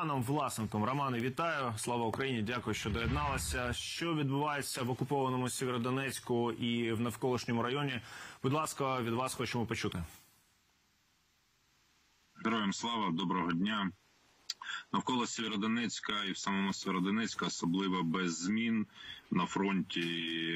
Романом Власенком. Романе, вітаю! Слава Україні! Дякую, що доєдналася. Що відбувається в окупованому Сєвєродонецьку і в навколишньому районі? Будь ласка, від вас хочемо почути. Героям слава, доброго дня. Навколо Сєвєродонецька і в самому Сєвєродонецьку, особливо без змін на фронті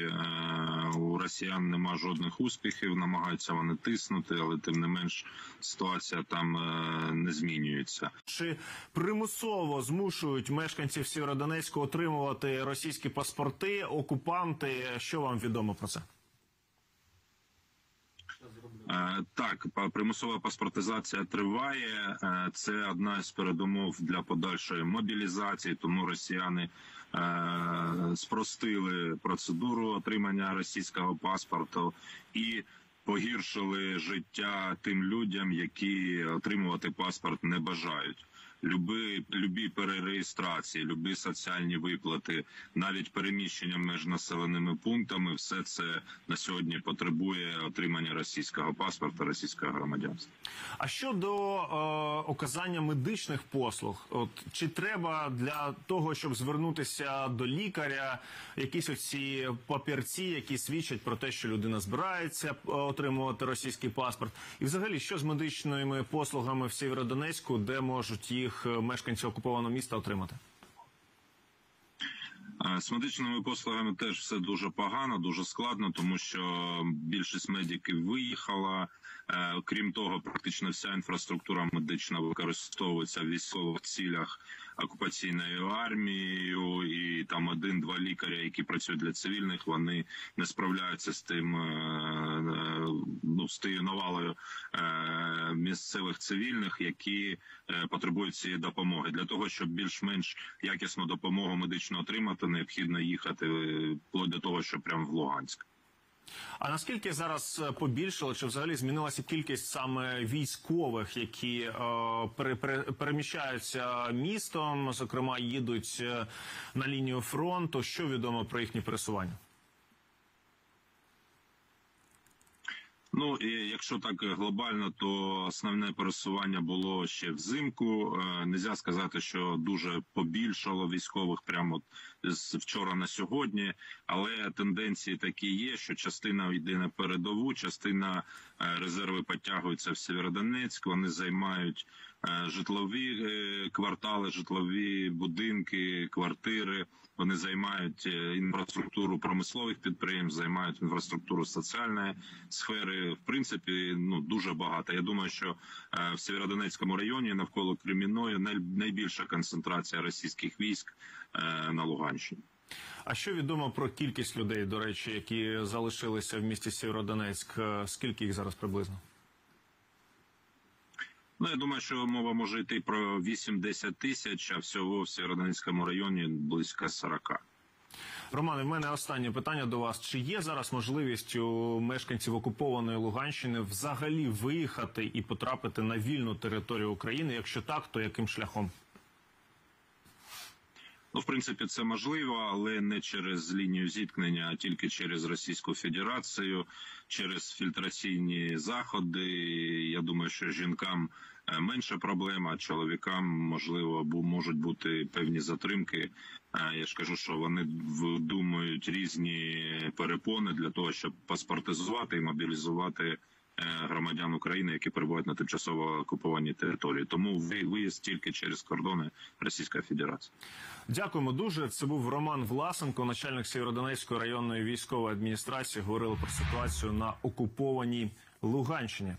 е, у росіян нема жодних успіхів. Намагаються вони тиснути, але тим не менш ситуація там е, не змінюється. Чи примусово змушують мешканців Сєвєродонецьку отримувати російські паспорти, окупанти? Що вам відомо про це? Е, Так, примусова паспортизація триває. Е, Це одна з передумов для подальшої мобілізації. Тому росіяни е, спростили процедуру отримання російського паспорту і погіршили життя тим людям, які отримувати паспорт не бажають. Люби, любі перереєстрації, любі соціальні виплати, навіть переміщення між населеними пунктами, все це на сьогодні потребує отримання російського паспорта, російського громадянства. А щодо е, оказання медичних послуг, от чи треба для того, щоб звернутися до лікаря, якісь оці папірці, які свідчать про те, що людина збирається е, отримувати російський паспорт, і взагалі що з медичними послугами в Сєвєродонецьку, де можуть їх е, мешканців окупованого міста отримати? Е, З медичними послугами теж все дуже погано, дуже складно, тому що більшість медиків виїхала. Е, Крім того, практично вся інфраструктура медична використовується в військових цілях окупаційною армією, і там один-два лікаря, які працюють для цивільних, вони не справляються з тим, е, е, ну з тією навалою е, місцевих цивільних, які потребують цієї допомоги. Для того щоб більш-менш якісну допомогу медичну отримати, необхідно їхати вплоть до того, що прямо в Луганськ. А наскільки зараз е, побільшало, чи взагалі змінилася кількість саме військових, які е, пере, пере, переміщаються містом, зокрема їдуть е, на лінію фронту? Що відомо про їхні пересування? Ну і якщо так глобально, то основне пересування було ще взимку. Не Нельзя сказати, що дуже побільшало військових прямо з вчора на сьогодні, але тенденції такі є, що частина йде на передову, частина е, резерви підтягуються в Сєвєродонецьк. Вони займають е, житлові е, квартали, житлові будинки, квартири. Вони займають е, інфраструктуру промислових підприємств, займають інфраструктуру соціальної сфери. В принципі, ну дуже багато. Я думаю, що е, в Сєвєродонецькому районі навколо Кремінної най- найбільша концентрація російських військ е, на Луганщині. А що відомо про кількість людей, до речі, які залишилися в місті Сєвєродонецьк? Е, Скільки їх зараз приблизно? Ну я думаю, що мова може йти про 8-10 тисяч, а всього в Сєвєродонецькому районі близько 40. Романе, в мене останнє питання до вас: чи є зараз можливість у мешканців окупованої Луганщини взагалі виїхати і потрапити на вільну територію України? Якщо так, то яким шляхом? Ну, в принципі, це можливо, але не через лінію зіткнення, а тільки через Російську Федерацію, через фільтраційні заходи. Я думаю, що жінкам е, менша проблема, а чоловікам можливо можуть бути певні затримки. Е, Я ж кажу, що вони вдумують різні перепони для того, щоб паспортизувати і мобілізувати. Е, Громадян України, які перебувають на тимчасово окупованій території, тому ви- виїзд тільки через кордони Російської Федерації. Дякуємо дуже. Це був Роман Власенко, начальник Сєвєродонецької районної військової адміністрації. Говорили про ситуацію на окупованій Луганщині.